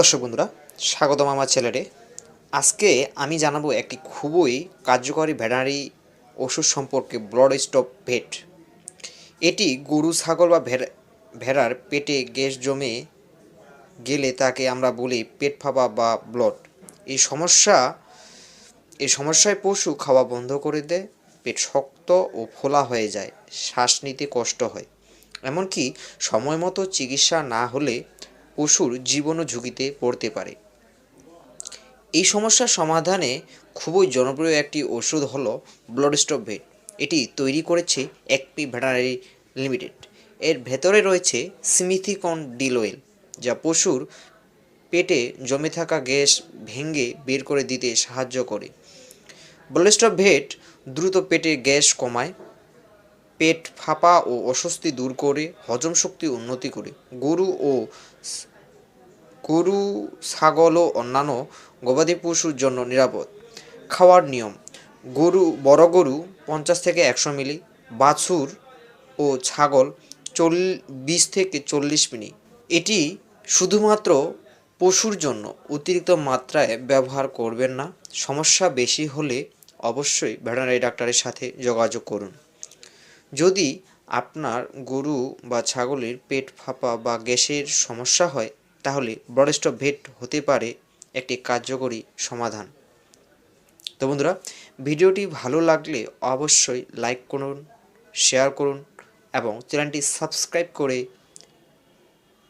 দর্শক বন্ধুরা, স্বাগতম আমার চ্যানেলে। আজকে আমি জানাব একটি খুবই কার্যকরী ভেটেরিনারি ওষুধ সম্পর্কে ব্লড স্টপ ভেট। এটি গরু, ছাগল বা ভেড়া- ভেড়ার পেটে গ্যাস জমে গেলে তাকে আমরা বলি পেট ফাঁপা বা ব্লড। এই সমস্যা, এই সমস্যায় পশু খাওয়া বন্ধ করে দেয়, পেট শক্ত ও ফোলা হয়ে যায়, শ্বাস নিতে কষ্ট হয়। এমনকি সময় মতো চিকিৎসা না হলে পশুর জীবনও ঝুঁকিতে পড়তে পারে। এই সমস্যার সমাধানে খুবই জনপ্রিয় একটি ওষুধ হলো ব্লড স্টপ ভেট। এটি তৈরি করেছে একটি ভেটানারি লিমিটেড। এর ভেতরে রয়েছে সিমিথিকন ডিলোয়েল যা পশুর পেটে জমে থাকা গ্যাস ভেঙে বের করে দিতে সাহায্য করে। ব্লাস্টপ ভেট দ্রুত পেটে গ্যাস কমায়, পেট ফাঁপা ও অস্বস্তি দূর করে, হজম শক্তি উন্নতি করে। গরু ও গরু, ছাগল ও অন্যান্য গবাদি পশুর জন্য নিরাপদ। খাওয়ার নিয়ম, গরু, বড় গরু পঞ্চাশ থেকে একশো মিলি, বাছুর ও ছাগল চল, বিশ থেকে চল্লিশ মিলি। এটি শুধুমাত্র পশুর জন্য অতিরিক্ত মাত্রায় ব্যবহার করবেন না। সমস্যা বেশি হলে অবশ্যই ভেটেরিনারি ডাক্তারের সাথে যোগাযোগ করুন। যদি আপনার গরু বা ছাগলের পেট ফাঁপা বা গ্যাসের সমস্যা হয় তাহলে ব্রডস্ট ভেট হতে পারে একটি কার্যকরী সমাধান। তো বন্ধুরা, ভিডিওটি ভালো লাগলে অবশ্যই লাইক করুন শেয়ার করুন এবং চ্যানেলটি সাবস্ক্রাইব করে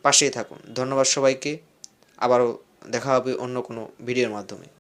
পাশেই থাকুন। ধন্যবাদ সবাইকে। আবারও দেখা হবে অন্য কোনো ভিডিওর মাধ্যমে।